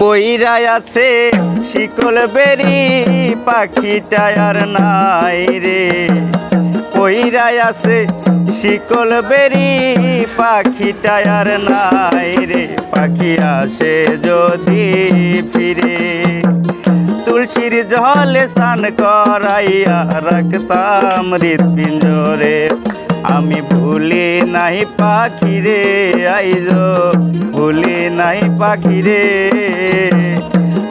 বইরাই আছে শিকল বেরি পাখিটা আর নাই রে। বইরাই আছে শিকল বেরি পাখিটা আর নাই রে। পাখি আসে যদি ফিরে, তুলসীর জলে স্নান করাইয়া রাখতাম হৃৎপিঞ্জরে আমি ভুলি নাই পাখিরে আইজ ভুলি নাই পাখিরে।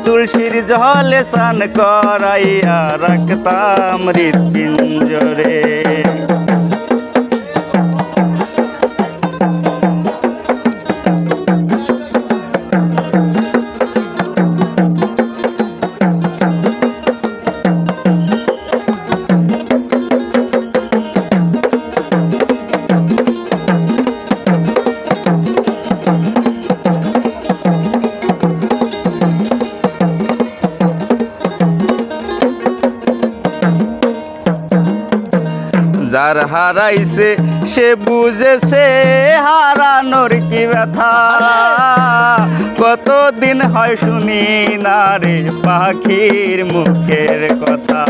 তুলসীর জলে স্নান করাইয়া রাখতাম হৃৎপিঞ্জরে যার হারাইছে, সে বুঝেছে হারানোর কি ব্যথা। কতদিন হয় শুনি না রে পাখির মুখের কথা।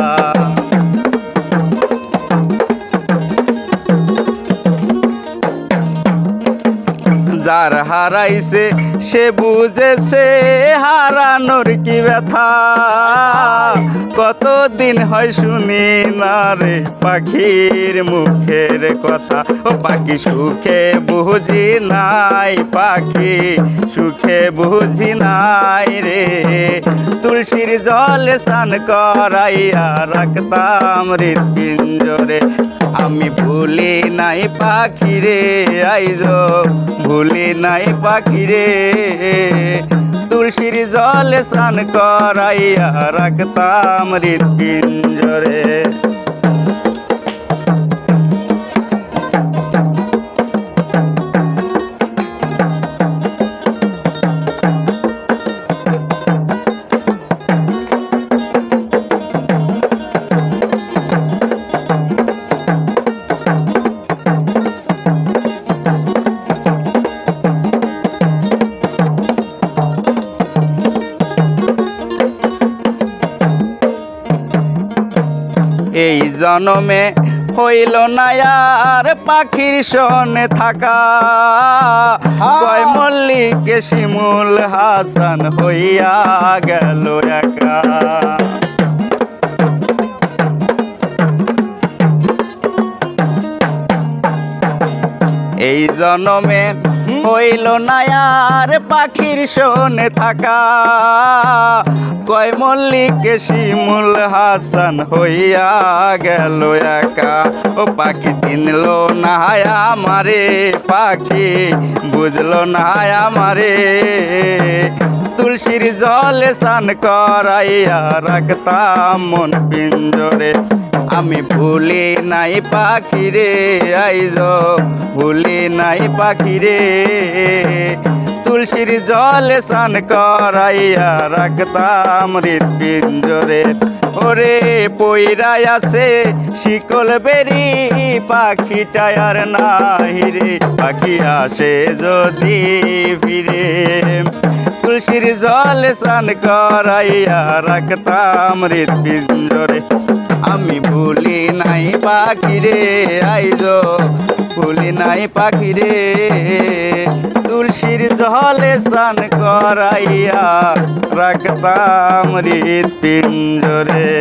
যার হারাইছে, সে বুঝেছে হারানোর কি ব্যথা। কতদিন হয় শুনি না রে পাখির মুখের কথা। ও পাখি সুখে বুঝি নাই, পাখি সুখে বুঝি নাই রে। তুলসীর জল স্নান করাইয়া রাখতাম হৃৎপিঞ্জরে আমি ভুলে নাই পাখিরে আইজ ভুলে নাই পাখিরে। তুলসীর জলে স্নান করাইয়া রাখতাম হৃৎপিঞ্জরে এই জনমে হইল না আর পাখির সনে থাকা। কয় মল্লিকে শিমুল হাসান হইয়া গেল একা। এই জনমে হইল না আর পাখির শোনে থাকা। কয় মল্লিকে শিমুল হাসান হইয়া গেল একা। ও পাখি চিনল না আমারে, পাখি বুঝলো না আমারে। তুলসীর জলে স্নান করাইয়া রাখতাম মন পিঞ্জরে। আমি ভুলি নাই পাখিরে, আইজ ভুলি নাই পাখিরে। তুলসীর জলে স্নান করাইয়া রাখতাম হৃৎপিঞ্জরে ওরে পইরাই আছে শিকল বেরি, পাখিটা আর নাই রে। পাখি আসে যদি ফিরে। তুলসীর জল স্নান করাইয়া রাখতাম হৃৎপিঞ্জরে আমি ভুলি নাই পাখিরে আইজ। ভুলি নাই পাখিরে জলে সান করাইয়া রাখতাম হৃৎপিঞ্জরে